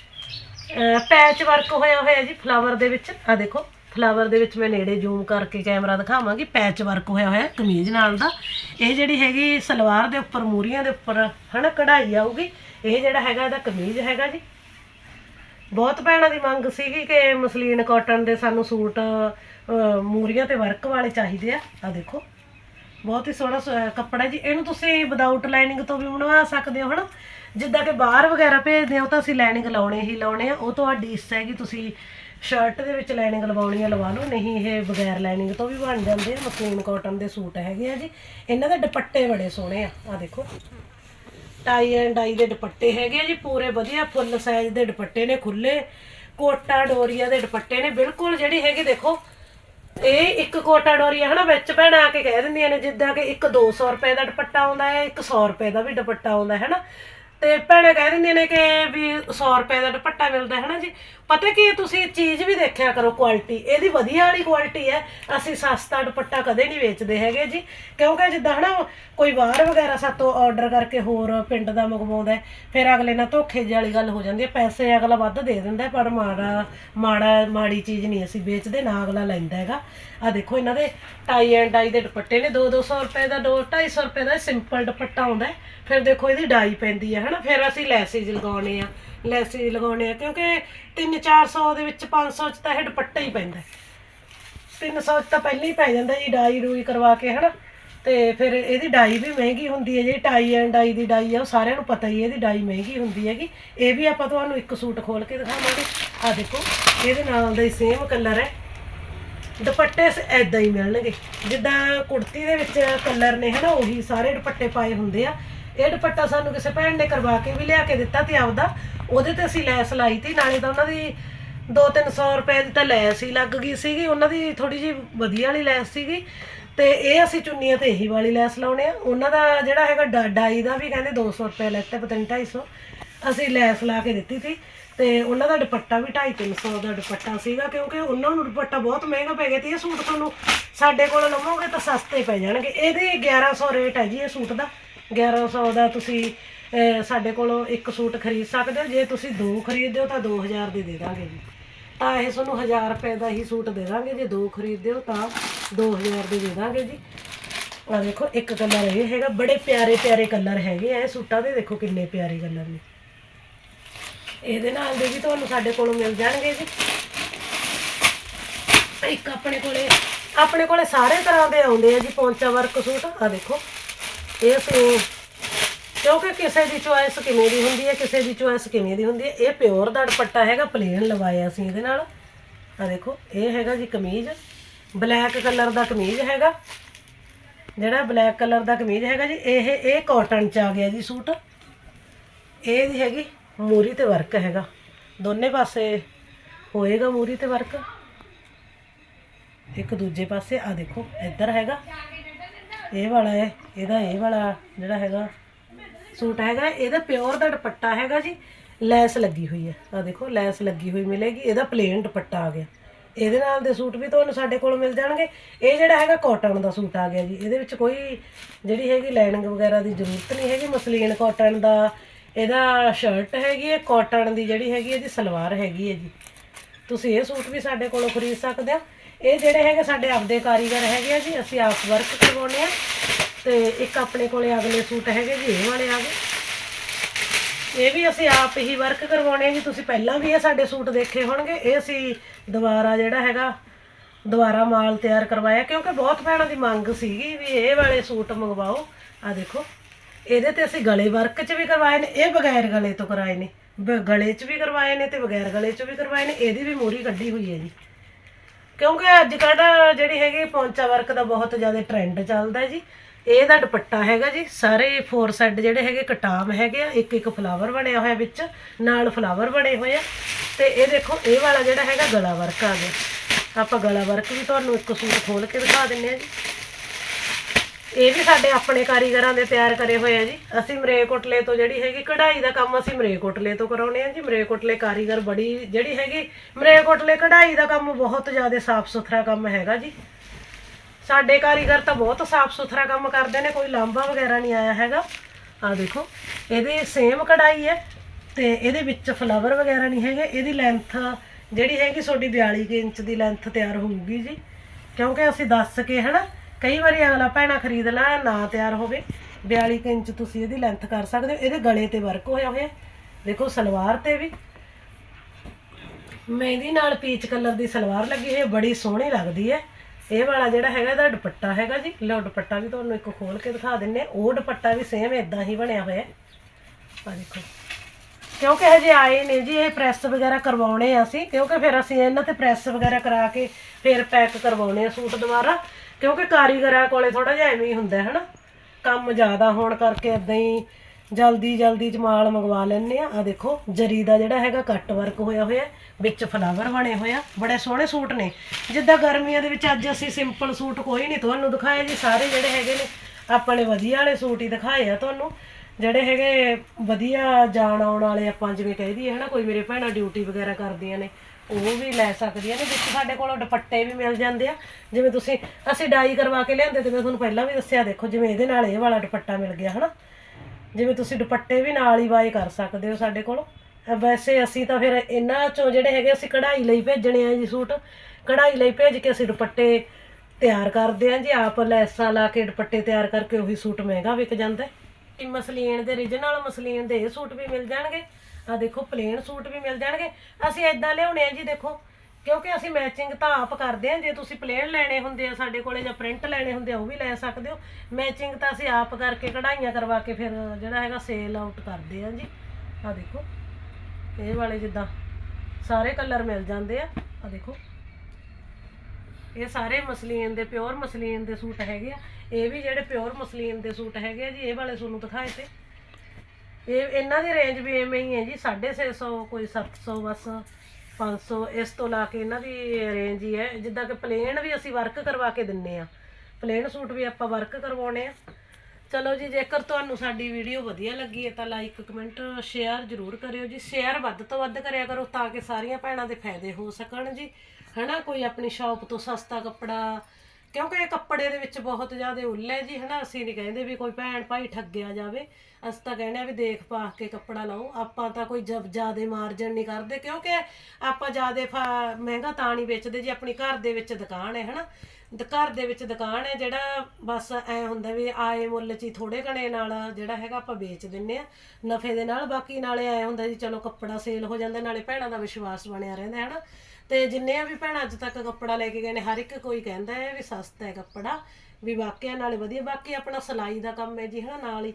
ਪੈਚ ਵਰਕ ਹੋਇਆ ਹੋਇਆ ਜੀ ਫਲਾਵਰ ਦੇ ਵਿੱਚ। ਆ ਦੇਖੋ ਫਲਾਵਰ ਦੇ ਵਿੱਚ ਮੈਂ ਨੇੜੇ ਜ਼ੂਮ ਕਰਕੇ ਕੈਮਰਾ ਦਿਖਾਵਾਂਗੀ ਪੈਚ ਵਰਕ ਹੋਇਆ ਹੋਇਆ ਕਮੀਜ਼ ਨਾਲ ਦਾ। ਇਹ ਜਿਹੜੀ ਹੈਗੀ ਸਲਵਾਰ ਦੇ ਉੱਪਰ, ਮੂਰੀਆਂ ਦੇ ਉੱਪਰ, ਹਨਾ, ਕਢਾਈ ਆਊਗੀ। ਇਹ ਜਿਹੜਾ ਹੈਗਾ, ਇਹਦਾ ਕਮੀਜ਼ ਹੈਗਾ ਜੀ। ਬਹੁਤ ਭੈਣਾਂ ਦੀ ਮੰਗ ਸੀਗੀ ਕਿ ਮਸਲੀਨ ਕਾਟਨ ਦੇ ਸਾਨੂੰ ਸੂਟ ਮੂਰੀਆਂ ਤੇ ਵਰਕ ਵਾਲੇ ਚਾਹੀਦੇ ਆ। ਆ ਦੇਖੋ ਬਹੁਤ ਹੀ ਸੋਹਣਾ ਸ- ਕੱਪੜਾ ਜੀ। ਇਹਨੂੰ ਤੁਸੀਂ ਵਿਦਆਊਟ ਲਾਈਨਿੰਗ ਤੋਂ ਵੀ ਬਣਵਾ ਸਕਦੇ ਹੋ, ਹਨਾ? ਜਿੱਦਾਂ ਕਿ ਬਾਹਰ ਵਗੈਰਾ ਭੇਜਦੇ ਹੋ ਤਾਂ ਅਸੀਂ ਲਾਈਨਿੰਗ ਲਾਉਣੇ ਹੀ ਲਾਉਣੇ ਆ। ਉਹ ਤੁਹਾਡੀ ਇੱਛਾ ਹੈਗੀ ਤੁਸੀਂ ਸ਼ਰਟ ਦੇ ਵਿੱਚ ਲਾਈਨਿੰਗ ਲਵਾਉਣੀ ਆ, ਲਵਾ ਲਓ। ਨਹੀਂ, ਇਹ ਬਗੈਰ ਲਾਈਨਿੰਗ ਤੋਂ ਵੀ ਬਣ ਜਾਂਦੇ ਆ। ਮਸਲੀਨ ਕਾਟਨ ਦੇ ਸੂਟ ਹੈਗੇ ਆ ਜੀ। ਇਹਨਾਂ ਦੇ ਦੁਪੱਟੇ ਬੜੇ ਸੋਹਣੇ ਆ। ਆ ਦੇਖੋ। ਟਾਈ ਐਂਡ ਡਾਈ ਦੇ ਦੁਪੱਟੇ ਹੈਗੇ ਆ ਜੀ। ਪੂਰੇ ਵਧੀਆ ਫੁੱਲ ਸਾਈਜ਼ ਦੇ ਦੁਪੱਟੇ ਨੇ ਖੁੱਲੇ ਕੋਟਾ, ਡੋਰੀਆ ਦੇ ਦੁਪੱਟੇ ਨੇ। ਬਿਲਕੁਲ ਜਿਹੜੀ ਹੈਗੀ ਦੇਖੋ ਇਹ ਇੱਕ ਕੋਟਾ ਡੋਰੀਆ ਹਨਾ, ਵਿੱਚ ਭੈਣਾਂ ਆ ਕੇ ਕਹਿ ਦਿੰਦੀਆਂ ਨੇ ਜਿੱਦਾਂ ਕਿ ਇੱਕ 200 ਰੁਪਏ ਦਾ ਦੁਪੱਟਾ ਆਉਂਦਾ ਹੈ, ਇੱਕ 100 ਰੁਪਏ ਦਾ ਵੀ ਦੁਪੱਟਾ ਆਉਂਦਾ ਹੈ ਹਨਾ। ਤੇ ਭੈਣਾਂ ਕਹਿ ਦਿੰਦੀਆਂ ਨੇ ਕਿ ਵੀ 100 ਰੁਪਏ ਦਾ ਦੁਪੱਟਾ ਮਿਲਦਾ ਹੈ ਹਨਾ ਜੀ। ਪਤਾ ਕੀ ਹੈ, ਤੁਸੀਂ ਚੀਜ਼ ਵੀ ਦੇਖਿਆ ਕਰੋ ਕੁਆਲਿਟੀ ਇਹਦੀ ਵਧੀਆ ਵਾਲੀ ਕੁਆਲਿਟੀ ਹੈ। ਅਸੀਂ ਸਸਤਾ ਦੁਪੱਟਾ ਕਦੇ ਨਹੀਂ ਵੇਚਦੇ ਹੈਗੇ ਜੀ। ਕਿਉਂਕਿ ਜਿੱਦਾਂ ਹਨਾ ਕੋਈ ਬਾਹਰ ਵਗੈਰਾ ਸਾਤੋਂ ਆਰਡਰ ਕਰਕੇ ਹੋਰ ਪਿੰਡ ਦਾ ਮੰਗਵਾਉਂਦਾ ਹੈ, ਫਿਰ ਅਗਲੇ ਨਾਲ ਧੋਖੇ ਜਿਹੀ ਵਾਲੀ ਗੱਲ ਹੋ ਜਾਂਦੀ ਹੈ। ਪੈਸੇ ਅਗਲਾ ਵੱਧ ਦੇ ਦਿੰਦਾ ਹੈ, ਪਰ ਮਾੜਾ ਮਾੜਾ ਮਾੜੀ ਚੀਜ਼ ਨਹੀਂ ਅਸੀਂ ਵੇਚਦੇ ਨਾ ਅਗਲਾ ਲੈਂਦਾ ਹੈਗਾ। ਆ ਦੇਖੋ ਇਹਨਾਂ ਦੇ ਟਾਈ ਐਂਡ ਡਾਈ ਦੇ ਦੁਪੱਟੇ ਨੇ 2-200 ਰੁਪਏ ਦਾ 2-250 ਰੁਪਏ ਦਾ ਸਿੰਪਲ ਦੁਪੱਟਾ ਆਉਂਦਾ ਹੈ। ਫਿਰ ਦੇਖੋ ਇਹਦੀ ਡਾਈ ਪੈਂਦੀ ਹੈ ਹਨਾ। ਫਿਰ ਅਸੀਂ ਲੈਸਿਸ ਲਗਾਉਣੇ ਆ। ਲੈਸੀ ਲਗਾਉਣੇ ਆ, ਕਿਉਂਕਿ 3-400 ਦੇ ਵਿੱਚ 500 ਚ ਤਾਂ ਇਹ ਦੁਪੱਟਾ ਹੀ ਪੈਂਦਾ। ਹੈ। 300 ਚ ਤਾਂ ਪਹਿਲਾਂ ਹੀ ਪੈ ਜਾਂਦਾ ਜੀ ਡਾਈ ਡੂਈ ਕਰਵਾ ਕੇ, ਹਨਾ? ਤੇ ਫਿਰ ਇਹਦੀ ਡਾਈ ਵੀ ਮਹਿੰਗੀ ਹੁੰਦੀ ਹੈ, ਜਿਹੜੀ ਟਾਈ ਐਂਡ ਡਾਈ ਦੀ ਡਾਈ ਆ, ਉਹ ਸਾਰਿਆਂ ਨੂੰ ਪਤਾ ਹੀ ਹੈ, ਇਹਦੀ ਡਾਈ ਮਹਿੰਗੀ ਹੁੰਦੀ ਹੈਗੀ। ਇਹ ਵੀ ਆਪਾਂ ਤੁਹਾਨੂੰ ਇੱਕ ਸੂਟ ਖੋਲ ਕੇ ਦਿਖਾਵਾਂਗੇ। ਆ ਦੇਖੋ, ਇਹਦੇ ਨਾਲ ਦਾ ਹੀ ਸੇਮ ਕਲਰ ਹੈ। ਦੁਪੱਟੇ ਐਦਾਂ ਹੀ ਮਿਲਣਗੇ। ਜਿੱਦਾਂ ਕੁੜਤੀ ਦੇ ਵਿੱਚ ਕਲਰ ਨੇ, ਹਨਾ, ਉਹੀ ਸਾਰੇ ਦੁਪੱਟੇ ਪਾਏ ਹੁੰਦੇ ਆ। ਇਹ ਦੁਪੱਟਾ ਸਾਨੂੰ ਕਿਸੇ ਭੈਣ ਨੇ ਕਰਵਾ ਕੇ ਵੀ ਲਿਆ ਕੇ ਦਿੱਤਾ ਤੇ ਆਪਦਾ, ਉਹਦੇ ਤੇ ਅਸੀਂ ਲੈਸ ਲਾਈ ਤੀ, ਨਾਲੇ ਤਾਂ ਉਹਨਾਂ ਦੀ 2-300 ਰੁਪਏ ਦੀ ਤਾਂ ਲੈਸ ਹੀ ਲੱਗ ਗਈ ਸੀਗੀ, ਉਹਨਾਂ ਦੀ ਥੋੜੀ ਜਿਹੀ ਵਧੀਆ ਵਾਲੀ ਲੈਸ ਸੀਗੀ, ਤੇ ਇਹ ਅਸੀਂ ਚੁੰਨੀਆਂ ਤੇ ਇਹੀ ਵਾਲੀ ਲੈਸ ਲਾਉਣੇ ਆ। ਉਹਨਾਂ ਦਾ ਜਿਹੜਾ ਹੈਗਾ ਡਾ- ਡਾਈ ਦਾ ਵੀ ਕਹਿੰਦੇ 200 ਰੁਪਏ ਲੈਤੇ, ਪਤਾ ਨਹੀਂ 250 ਅਸੀਂ ਲੈਸ ਲਾ ਕੇ ਦਿੱਤੀ ਸੀ ਤੇ ਉਹਨਾਂ ਦਾ ਦੁਪੱਟਾ ਵੀ 250 ਦਾ ਦੁਪੱਟਾ ਸੀਗਾ, ਕਿਉਂਕਿ ਉਹਨਾਂ ਨੂੰ ਦੁਪੱਟਾ ਬਹੁਤ ਮਹਿੰਗਾ ਪੈ ਗਿਆ ਤੇ, ਇਹ ਸੂਟ ਤੁਹਾਨੂੰ ਸਾਡੇ ਕੋਲ ਲਵੋਗੇ ਤਾਂ ਸਸਤੇ ਪੈ ਜਾਣਗੇ, ਇਹਦੀ 1100 ਰੇਟ ਹੈ ਜੀ ਇਹ ਸੂਟ ਦਾ। 1100 ਦਾ ਤੁਸੀਂ ਸਾਡੇ ਕੋਲੋਂ ਇੱਕ ਸੂਟ ਖਰੀਦ ਸਕਦੇ ਹੋ। ਜੇ ਤੁਸੀਂ ਦੋ ਖਰੀਦਦੇ ਹੋ ਤਾਂ 2000 ਦੇ ਦੇ ਦਾਂਗੇ ਜੀ। ਤਾਂ ਇਹ ਤੁਹਾਨੂੰ 1000 ਰੁਪਏ ਦਾ ਹੀ ਸੂਟ ਦੇ ਦਾਂਗੇ। ਜੇ ਦੋ ਖਰੀਦਦੇ ਹੋ ਤਾਂ 2000 ਦੇ ਦੇ ਦਾਂਗੇ ਜੀ। ਆ ਦੇਖੋ, ਇੱਕ ਕਲਰ ਇਹ ਹੈਗਾ। ਬੜੇ ਪਿਆਰੇ ਪਿਆਰੇ ਕਲਰ ਹੈਗੇ ਆ ਇਹ ਸੂਟਾਂ ਦੇ। ਦੇਖੋ ਕਿੰਨੇ ਪਿਆਰੇ ਕਲਰ ਨੇ। ਇਹਦੇ ਨਾਲ ਦੇ ਵੀ ਤੁਹਾਨੂੰ ਸਾਡੇ ਕੋਲੋਂ ਮਿਲ ਜਾਣਗੇ ਜੀ। ਇੱਕ ਆਪਣੇ ਕੋਲੇ ਆਪਣੇ ਕੋਲੇ ਸਾਰੇ ਤਰ੍ਹਾਂ ਦੇ ਆਉਂਦੇ ਆ ਜੀ, ਪੌਂਚਾ ਵਰਕ ਸੂਟ। ਆ ਦੇਖੋ। ਇਹ ਅਸੀਂ ਕਿਉਂਕਿ ਕਿਸੇ ਦੀ ਚੁਆਇਸ ਕਿਵੇਂ ਦੀ ਹੁੰਦੀ ਹੈ, ਕਿਸੇ ਦੀ ਚੁਆਇਸ ਕਿਵੇਂ ਦੀ ਹੁੰਦੀ ਹੈ, ਇਹ ਪਿਓਰ ਦਾ ਦੁਪੱਟਾ ਹੈਗਾ ਪਲੇਨ ਲਵਾਇਆ ਅਸੀਂ ਇਹਦੇ ਨਾਲ। ਆ ਦੇਖੋ, ਇਹ ਹੈਗਾ ਜੀ ਕਮੀਜ਼ ਬਲੈਕ ਕਲਰ ਦਾ ਕਮੀਜ਼ ਹੈਗਾ। ਜਿਹੜਾ ਬਲੈਕ ਕਲਰ ਦਾ ਕਮੀਜ਼ ਹੈਗਾ ਜੀ, ਇਹ ਇਹ ਕਾਟਨ ਚ ਆ ਗਿਆ ਜੀ ਸੂਟ। ਇਹ ਦੀ ਹੈਗੀ ਮੂਰੀ ਤੇ ਵਰਕ ਹੈਗਾ। ਦੋਨੇ ਪਾਸੇ ਹੋਏਗਾ ਮੂਰੀ ਤੇ ਵਰਕ ਇੱਕ ਦੂਜੇ ਪਾਸੇ ਆ ਦੇਖੋ, ਇੱਧਰ ਹੈਗਾ। ਇਹ ਵਾਲਾ ਹੈ, ਇਹਦਾ ਇਹ ਵਾਲਾ ਜਿਹੜਾ ਹੈਗਾ ਸੂਟ ਹੈਗਾ, ਇਹਦਾ ਪਿਓਰ ਦਾ ਦੁਪੱਟਾ ਹੈਗਾ ਜੀ, ਲੈਸ ਲੱਗੀ ਹੋਈ ਹੈ। ਆ ਦੇਖੋ, ਲੈਸ ਲੱਗੀ ਹੋਈ ਮਿਲੇਗੀ, ਇਹਦਾ ਪਲੇਨ ਦੁਪੱਟਾ ਆ ਗਿਆ। ਇਹਦੇ ਨਾਲ ਦੇ ਸੂਟ ਵੀ ਤੁਹਾਨੂੰ ਸਾਡੇ ਕੋਲ ਮਿਲ ਜਾਣਗੇ। ਇਹ ਜਿਹੜਾ ਹੈਗਾ ਕਾਟਨ ਦਾ ਸੂਟ ਆ ਗਿਆ ਜੀ। ਇਹਦੇ ਵਿੱਚ ਕੋਈ ਜਿਹੜੀ ਹੈਗੀ ਲਾਈਨਿੰਗ ਵਗੈਰਾ ਦੀ ਜ਼ਰੂਰਤ ਨਹੀਂ ਹੈਗੀ, ਮਸਲੀਨ ਕਾਟਨ ਦਾ। ਇਹਦਾ ਸ਼ਰਟ ਹੈਗੀ ਹੈ ਕਾਟਨ ਦੀ ਜਿਹੜੀ ਹੈਗੀ ਇਹਦੀ ਸਲਵਾਰ ਹੈਗੀ ਹੈ ਜੀ। ਤੁਸੀਂ ਇਹ ਸੂਟ ਵੀ ਸਾਡੇ ਕੋਲੋਂ ਖਰੀਦ ਸਕਦੇ ਹੋ। ਇਹ ਜਿਹੜੇ ਹੈਗੇ ਸਾਡੇ ਆਪਦੇ ਕਾਰੀਗਰ ਹੈਗੇ ਆ ਜੀ, ਅਸੀਂ ਆਪ ਵਰਕ ਕਰਵਾਉਂਦੇ ਆ ਤੇ ਇੱਕ ਆਪਣੇ ਕੋਲੇ ਅਗਲੇ ਸੂਟ ਹੈਗੇ ਜੀ, ਇਹ ਵਾਲੇ ਆ ਗਏ। ਇਹ ਵੀ ਅਸੀਂ ਆਪ ਹੀ ਵਰਕ ਕਰਵਾਉਣੇ ਆ ਜੀ, ਤੁਸੀਂ ਪਹਿਲਾਂ ਵੀ ਇਹ ਸਾਡੇ ਸੂਟ ਦੇਖੇ ਹੋਣਗੇ, ਇਹ ਅਸੀਂ ਦੁਬਾਰਾ ਜਿਹੜਾ ਹੈਗਾ, ਦੁਬਾਰਾ ਮਾਲ ਤਿਆਰ ਕਰਵਾਇਆ, ਕਿਉਂਕਿ ਬਹੁਤ ਭੈਣਾਂ ਦੀ ਮੰਗ ਸੀਗੀ ਵੀ ਇਹ ਵਾਲੇ ਸੂਟ ਮੰਗਵਾਓ। ਆ ਦੇਖੋ, ਇਹਦੇ ਤੇ ਅਸੀਂ ਗਲੇ ਵਰਕ 'ਚ ਵੀ ਕਰਵਾਏ ਨੇ, ਇਹ ਬਗੈਰ ਗਲੇ ਤੋਂ ਕਰਾਏ ਨੇ, ਬ- ਗਲੇ 'ਚ ਵੀ ਕਰਵਾਏ ਨੇ ਤੇ ਬਗੈਰ ਗਲੇ 'ਚ ਵੀ ਕਰਵਾਏ ਨੇ, ਇਹਦੀ ਵੀ ਮੋਰੀ ਕੱਢੀ ਹੋਈ ਹੈ ਜੀ। ਕਿਉਂਕਿ ਅੱਜ ਕੱਲ੍ਹ ਜਿਹੜੀ ਹੈਗੀ ਪੌਂਚਾ ਵਰਕ ਦਾ ਬਹੁਤ ਜ਼ਿਆਦਾ ਟ੍ਰੈਂਡ ਚੱਲਦਾ ਹੈ ਜੀ ਇਹਦਾ ਦੁਪੱਟਾ ਹੈਗਾ ਜੀ। ਸਾਰੇ ਫੋਰ ਸਾਈਡ ਜਿਹੜੇ ਹੈਗੇ ਕਟਾਮ ਹੈਗੇ ਆ, ਇੱਕ ਇੱਕ ਫਲਾਵਰ ਬਣਿਆ ਹੋਇਆ ਵਿੱਚ, ਨਾਲ ਫਲਾਵਰ ਬਣੇ ਹੋਏ ਆ। ਤੇ ਇਹ ਦੇਖੋ, ਇਹ ਵਾਲਾ ਜਿਹੜਾ ਹੈਗਾ ਗਲਾ ਵਰਕ ਆ ਗਿਆ। ਆਪਾਂ ਗਲਾ ਵਰਕ ਵੀ ਤੁਹਾਨੂੰ ਇੱਕ ਸੂਟ ਖੋਲ ਕੇ ਦਿਖਾ ਦਿੰਨੇ ਆ ਜੀ। ਇਹ ਵੀ ਸਾਡੇ ਆਪਣੇ ਕਾਰੀਗਰਾਂ ਦੇ ਤਿਆਰ ਕਰੇ ਹੋਏ ਆ ਜੀ। ਅਸੀਂ ਮਰੇਕੋਟਲੇ ਤੋਂ ਜਿਹੜੀ ਹੈਗੀ, ਕਢਾਈ ਦਾ ਕੰਮ ਅਸੀਂ ਮਰੇਕੋਟਲੇ ਤੋਂ ਕਰਾਉਨੇ ਆ ਜੀ। ਮਰੇਕੋਟਲੇ ਕਾਰੀਗਰ ਬੜੀ ਜਿਹੜੀ ਹੈਗੀ, ਮਰੇਕੋਟਲੇ ਕਢਾਈ ਦਾ ਕੰਮ ਬਹੁਤ ਜ਼ਿਆਦਾ ਸਾਫ਼ ਸੁਥਰਾ ਕੰਮ ਹੈਗਾ ਜੀ। ਸਾਡੇ ਕਾਰੀਗਰ ਤਾਂ ਬਹੁਤ ਸਾਫ਼ ਸੁਥਰਾ ਕੰਮ ਕਰਦੇ ਨੇ, ਕੋਈ ਲਾਂਭਾ ਵਗੈਰਾ ਨਹੀਂ ਆਇਆ ਹੈਗਾ। ਆ ਦੇਖੋ, ਇਹਦੇ ਸੇਮ ਕਢਾਈ ਹੈ ਤੇ ਇਹਦੇ ਵਿੱਚ ਫਲਾਵਰ ਵਗੈਰਾ ਨਹੀਂ ਹੈਗੇ। ਇਹਦੀ ਲੈਂਥ ਜਿਹੜੀ ਹੈਗੀ, ਤੁਹਾਡੀ 42 ਕੁ ਇੰਚ ਦੀ ਲੈਂਥ ਤਿਆਰ ਹੋਊਗੀ ਜੀ। ਕਿਉਂਕਿ ਅਸੀਂ ਦੱਸ ਕੇ ਹਨਾ ਕਈ ਵਾਰੀ ਅਗਲਾ ਭੈਣਾ ਖਰੀਦ ਲਾ, ਨਾ ਤਿਆਰ ਹੋਵੇ। 42 ਕੁ ਇੰਚ ਤੁਸੀਂ ਇਹਦੀ ਲੈਂਥ ਕਰ ਸਕਦੇ ਹੋ। ਇਹਦੇ ਗਲੇ ਤੇ ਵਰਕ ਹੋਇਆ ਹੋਇਆ। ਦੇਖੋ, ਸਲਵਾਰ ਤੇ ਵੀ। ਮਹਿੰਦੀ ਨਾਲ ਪੀਚ ਕਲਰ ਦੀ ਸਲਵਾਰ ਲੱਗੀ ਹੋਈ ਬੜੀ ਸੋਹਣੀ ਲੱਗਦੀ ਹੈ ਇਹ ਵਾਲਾ ਜਿਹੜਾ ਹੈਗਾ, ਇਹਦਾ ਦੁਪੱਟਾ ਹੈਗਾ ਜੀ। ਲਓ, ਦੁਪੱਟਾ ਵੀ ਤੁਹਾਨੂੰ ਇੱਕ ਖੋਲ ਕੇ ਦਿਖਾ ਦਿੰਨੇ ਹਾਂ। ਉਹ ਦੁਪੱਟਾ ਵੀ ਸੇਮ ਇਦਾਂ ਹੀ ਬਣਿਆ ਹੋਇਆ। ਹੈ ਆ ਦੇਖੋ। ਕਿਉਂਕਿ ਹਜੇ ਆਏ ਨੇ ਜੀ, ਇਹ ਪ੍ਰੈਸ ਵਗੈਰਾ ਕਰਵਾਉਣੇ ਆ ਅਸੀਂ। ਕਿਉਂਕਿ ਫਿਰ ਅਸੀਂ ਇਹਨਾਂ ਤੇ ਪ੍ਰੈਸ ਵਗੈਰਾ ਕਰਾ ਕੇ ਫਿਰ ਪੈਕ ਕਰਵਾਉਣੇ ਆ ਸੂਟ ਦੁਬਾਰਾ। ਕਿਉਂਕਿ ਕਾਰੀਗਰਾਂ ਕੋਲੇ ਥੋੜਾ ਜਿਹਾ ਐਵੇਂ ਹੀ ਹੁੰਦਾ ਹੈ ਹਨਾ? ਕੰਮ ਜ਼ਿਆਦਾ ਹੋਣ ਕਰਕੇ ਇਦਾਂ ਹੀ ਜਲਦੀ ਜਲਦੀ ਚ ਮਾਲ ਮੰਗਵਾ ਲੈਣੇ ਆ। ਆ ਦੇਖੋ, ਜਰੀ ਦਾ ਜਿਹੜਾ ਹੈਗਾ ਕੱਟ ਵਰਕ ਹੋਇਆ ਹੋਇਆ, ਵਿੱਚ ਫਲਾਵਰ ਬਣੇ ਹੋਏ ਆ, ਬੜੇ ਸੋਹਣੇ ਸੂਟ ਨੇ। ਜਿੱਦਾਂ ਗਰਮੀਆਂ ਦੇ ਵਿੱਚ ਅੱਜ ਅਸੀਂ ਸਿੰਪਲ ਸੂਟ ਕੋਈ ਨਹੀਂ ਤੁਹਾਨੂੰ ਦਿਖਾਏ ਜੀ, ਸਾਰੇ ਜਿਹੜੇ ਹੈਗੇ ਨੇ ਆਪਾਂ ਨੇ ਵਧੀਆ ਵਾਲੇ ਸੂਟ ਹੀ ਦਿਖਾਏ ਆ ਤੁਹਾਨੂੰ। ਜਿਹੜੇ ਹੈਗੇ ਵਧੀਆ ਜਾਣ ਆਉਣ ਵਾਲੇ ਆਪਾਂ ਜਿਵੇਂ ਕਹਿ ਦਈਏ, ਹਨਾ, ਕੋਈ ਮੇਰੇ ਭੈਣਾਂ ਡਿਊਟੀ ਵਗੈਰਾ ਕਰਦੀਆਂ ਨੇ ਉਹ ਵੀ ਲੈ ਸਕਦੀਆਂ ਨੇ ਵਿੱਚ ਸਾਡੇ ਕੋਲੋਂ ਦੁਪੱਟੇ ਵੀ ਮਿਲ ਜਾਂਦੇ ਆ। ਜਿਵੇਂ ਤੁਸੀਂ, ਅਸੀਂ ਡਾਈ ਕਰਵਾ ਕੇ ਲਿਆਂਦੇ ਤੇ ਮੈਂ ਤੁਹਾਨੂੰ ਪਹਿਲਾਂ ਵੀ ਦੱਸਿਆ, ਦੇਖੋ ਜਿਵੇਂ ਇਹਦੇ ਨਾਲ ਇਹ ਵਾਲਾ ਦੁਪੱਟਾ ਮਿਲ ਗਿਆ, ਹਨਾ? ਜਿਵੇਂ ਤੁਸੀਂ ਦੁਪੱਟੇ ਵੀ ਨਾਲ ਹੀ ਬਾਏ ਕਰ ਸਕਦੇ ਹੋ ਸਾਡੇ ਕੋਲੋਂ। ਵੈਸੇ ਅਸੀਂ ਤਾਂ ਫਿਰ ਇਹਨਾਂ ਚੋਂ ਜਿਹੜੇ ਹੈਗੇ, ਅਸੀਂ ਕਢਾਈ ਲਈ ਭੇਜਣੇ ਆ ਜੀ ਸੂਟ। ਕਢਾਈ ਲਈ ਭੇਜ ਕੇ ਅਸੀਂ ਦੁਪੱਟੇ ਤਿਆਰ ਕਰਦੇ ਆ ਜੀ। ਆਪ ਲੈਸਾਂ ਲਾ ਕੇ ਦੁਪੱਟੇ ਤਿਆਰ ਕਰਕੇ ਉਹੀ ਸੂਟ ਮਹਿੰਗਾ ਵਿਕ ਜਾਂਦਾ। ਮਸਲੀਨ ਦੇ ਰੀਜਨਲ ਮਸਲੀਨ ਦੇ ਇਹ ਸੂਟ ਵੀ ਮਿਲ ਜਾਣਗੇ। ਆ ਦੇਖੋ ਪਲੇਨ ਸੂਟ ਵੀ ਮਿਲ ਜਾਣਗੇ। ਅਸੀਂ ਇਦਾਂ ਲਿਆਉਣੇ ਆ ਜੀ, ਦੇਖੋ। ਕਿਉਂਕਿ ਅਸੀਂ ਮੈਚਿੰਗ ਤਾਂ ਆਪ ਕਰਦੇ ਹਾਂ ਜੇ ਤੁਸੀਂ ਪਲੇਨ ਲੈਣੇ ਹੁੰਦੇ ਆ ਸਾਡੇ ਕੋਲੇ ਜਾਂ ਪ੍ਰਿੰਟ ਲੈਣੇ ਹੁੰਦੇ ਆ, ਉਹ ਵੀ ਲੈ ਸਕਦੇ ਹੋ। ਮੈਚਿੰਗ ਤਾਂ ਅਸੀਂ ਆਪ ਕਰਕੇ ਕਢਾਈਆਂ ਕਰਵਾ ਕੇ ਫਿਰ ਜਿਹੜਾ ਹੈਗਾ ਸੇਲ ਆਊਟ ਕਰਦੇ ਆ ਜੀ। ਆ ਦੇਖੋ, ਇਹ ਵਾਲੇ ਜਿੱਦਾਂ ਸਾਰੇ ਕਲਰ ਮਿਲ ਜਾਂਦੇ ਆ। ਆ ਦੇਖੋ। ਇਹ ਸਾਰੇ ਮਸਲੀਨ ਦੇ ਪਿਓਰ ਮਸਲੀਨ ਦੇ ਸੂਟ ਹੈਗੇ ਆ। ਇਹ ਵੀ ਜਿਹੜੇ ਪਿਓਰ ਮਸਲੀਨ ਦੇ ਸੂਟ ਹੈਗੇ ਆ ਜੀ, ਇਹ ਵਾਲੇ ਤੁਹਾਨੂੰ ਦਿਖਾਏ ਤੇ। ਇਹ ਇਹਨਾਂ ਦੀ ਰੇਂਜ ਵੀ ਐਵੇਂ ਹੀ ਹੈ ਜੀ 650 ਕੋਈ 700 ਬਸ 500 ਇਸ ਤੋਂ ਲਾ ਕੇ ਇਹਨਾਂ ਦੀ ਰੇਂਜ ਹੀ ਹੈ। ਜਿੱਦਾਂ ਕਿ ਪਲੇਨ ਵੀ ਅਸੀਂ ਵਰਕ ਕਰਵਾ ਕੇ ਦਿੰਨੇ ਆ। ਪਲੇਨ ਸੂਟ ਵੀ ਆਪਾਂ ਵਰਕ ਕਰਵਾਉਣੇ ਆ। ਚਲੋ ਜੀ, ਜੇਕਰ ਤੁਹਾਨੂੰ ਸਾਡੀ ਵੀਡੀਓ ਵਧੀਆ ਲੱਗੀ ਹੈ ਤਾਂ ਲਾਈਕ ਕਮੈਂਟ ਸ਼ੇਅਰ ਜ਼ਰੂਰ ਕਰਿਓ ਜੀ। ਸ਼ੇਅਰ ਵੱਧ ਤੋਂ ਵੱਧ ਕਰਿਆ ਕਰੋ ਤਾਂ ਕਿ ਸਾਰੀਆਂ ਭੈਣਾਂ ਦੇ ਫਾਇਦੇ ਹੋ ਸਕਣ ਜੀ। ਹਨਾ, ਕੋਈ ਆਪਣੀ ਸ਼ਾਪ ਤੋਂ ਸਸਤਾ ਕੱਪੜਾ ਕਿਉਂਕਿ ਇਹ ਕੱਪੜੇ ਦੇ ਵਿੱਚ ਬਹੁਤ ਜ਼ਿਆਦਾ ਉੱਲ ਹੈ ਜੀ, ਹਨਾ? ਅਸੀਂ ਨਹੀਂ ਕਹਿੰਦੇ ਵੀ ਕੋਈ ਭੈਣ ਭਾਈ ਠੱਗਿਆ ਜਾਵੇ। ਅਸੀਂ ਤਾਂ ਕਹਿੰਦੇ ਆ ਵੀ ਦੇਖ ਪਾਖ ਕੇ ਕੱਪੜਾ ਲਾਓ। ਆਪਾਂ ਤਾਂ ਕੋਈ ਜਬ ਜ਼ਿਆਦਾ ਮਾਰਜਨ ਨਹੀਂ ਕਰਦੇ ਕਿਉਂਕਿ ਆਪਾਂ ਜ਼ਿਆਦਾ ਫਾ- ਮਹਿੰਗਾ ਤਾਂ ਨਹੀਂ ਵੇਚਦੇ ਜੀ। ਆਪਣੀ ਘਰ ਦੇ ਵਿੱਚ ਦੁਕਾਨ ਹੈ, ਹਨਾ? ਦ- ਘਰ ਦੇ ਵਿੱਚ ਦੁਕਾਨ ਹੈ ਜਿਹੜਾ ਬਸ ਐ ਹੁੰਦਾ ਵੀ ਆਏ ਮੁੱਲ 'ਚ ਹੀ ਥੋੜੇ ਘਣੇ ਨਾਲ ਜਿਹੜਾ ਹੈਗਾ ਆਪਾਂ ਵੇਚ ਦਿੰਨੇ ਆ। ਨਫੇ ਦੇ ਨਾਲ ਬਾਕੀ ਨਾਲੇ ਐ ਹੁੰਦਾ ਜੀ, ਚਲੋ ਕੱਪੜਾ ਸੇਲ ਹੋ ਜਾਂਦਾ, ਨਾਲੇ ਭੈਣਾਂ ਦਾ ਵਿਸ਼ਵਾਸ ਬਣਿਆ ਰਹਿੰਦਾ ਹੈ ਨਾ ਤੇ ਜਿੰਨੇ ਆ ਵੀ ਭੈਣਾਂ ਅੱਜ ਤੱਕ ਕੱਪੜਾ ਲੈ ਕੇ ਗਏ ਨੇ, ਹਰ ਇੱਕ ਕੋਈ ਕਹਿੰਦਾ ਹੈ ਵੀ ਸਸਤਾ ਹੈ ਕੱਪੜਾ। ਵੀ ਵਾਕਿਆ ਨਾਲੇ ਵਧੀਆ, ਬਾਕੀ ਆਪਣਾ ਸਿਲਾਈ ਦਾ ਕੰਮ ਹੈ ਜੀ, ਹਨਾ, ਨਾਲ ਹੀ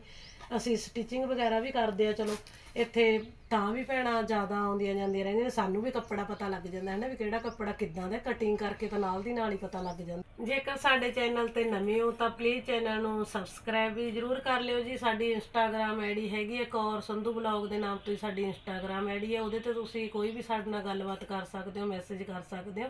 ਅਸੀਂ ਸਟਿਚਿੰਗ ਵਗੈਰਾ ਵੀ ਕਰਦੇ ਆ ਚਲੋ, ਇੱਥੇ ਤਾਂ ਵੀ ਭੈਣਾਂ ਜ਼ਿਆਦਾ ਆਉਂਦੀਆਂ ਜਾਂਦੀਆਂ ਰਹਿੰਦੀਆਂ ਨੇ, ਸਾਨੂੰ ਵੀ ਕੱਪੜਾ ਪਤਾ ਲੱਗ ਜਾਂਦਾ ਹੈ ਨਾ ਵੀ ਕਿਹੜਾ ਕੱਪੜਾ ਕਿੱਦਾਂ ਦਾ ਕਟਿੰਗ ਕਰਕੇ ਤਾਂ ਨਾਲ ਦੀ ਨਾਲ ਹੀ ਪਤਾ ਲੱਗ ਜਾਂਦਾ। ਜੇਕਰ ਸਾਡੇ ਚੈਨਲ ਤੇ ਨਵੇਂ ਹੋ ਤਾਂ ਪਲੀਜ਼ ਚੈਨਲ ਨੂੰ ਸਬਸਕ੍ਰਾਈਬ ਵੀ ਜਰੂਰ ਕਰ ਲਿਓ ਜੀ, ਸਾਡੀ ਇੰਸਟਾਗ੍ਰam ਆਈਡੀ ਹੈਗੀ ਹੈ ਕੌਰ ਸੰਧੂ ਬਲੌਗ ਦੇ ਨਾਮ ਤੋਂ ਹੀ ਸਾਡੀ ਇੰਸਟਾਗ੍ਰam ਆਈਡੀ ਹੈ, ਉਹਦੇ ਤੇ ਤੁਸੀਂ ਕੋਈ ਵੀ ਸਾਡੇ ਨਾਲ ਗੱਲਬਾਤ ਕਰ ਸਕਦੇ ਹੋ ਮੈਸੇਜ ਕਰ ਸਕਦੇ ਹੋ।